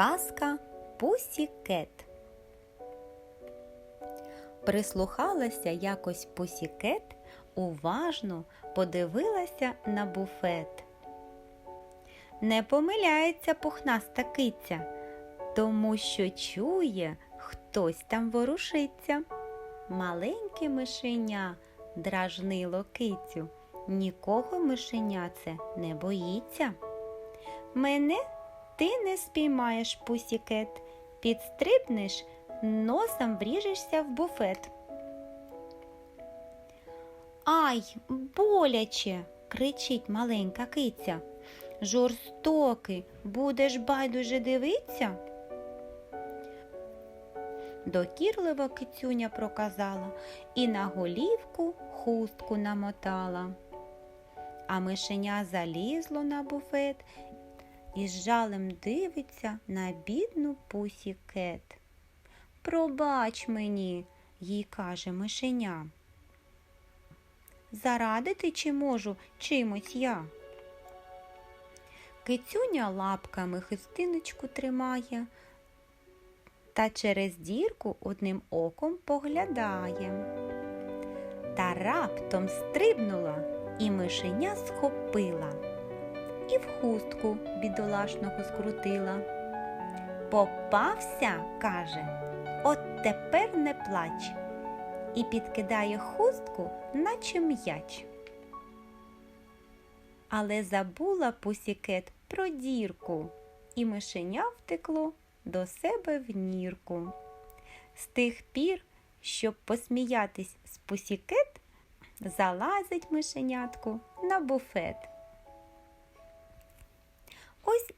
Казка Пусікет. Прислухалася якось Пусікет, уважно подивилася на буфет. Не помиляється пухнаста киця, тому що чує, хтось там ворушиться. Маленьке мишеня дражнило кицю. Нікого мишеня це не боїться. Мене ти не спіймаєш, пусікет, підстрибнеш, носом вріжешся в буфет. Ай, боляче, кричить маленька киця. Жорстокий, будеш байдуже дивиться? Докірливо кицюня проказала і на голівку хустку намотала. А мишеня залізло на буфет і з жалем дивиться на бідну пусі кет. Пробач мені, їй каже мишеня. Зарадити чи можу чимось я? Кицюня лапками хистиночку тримає та через дірку одним оком поглядає. Та раптом стрибнула і мишеня схопила і в хустку бідолашного скрутила. Попався, каже, от тепер не плач, і підкидає хустку, наче м'яч. Але забула пусікет про дірку, і мишеня втекло до себе в нірку. З тих пір, щоб посміятись з пусікет, залазить мишенятку на буфет.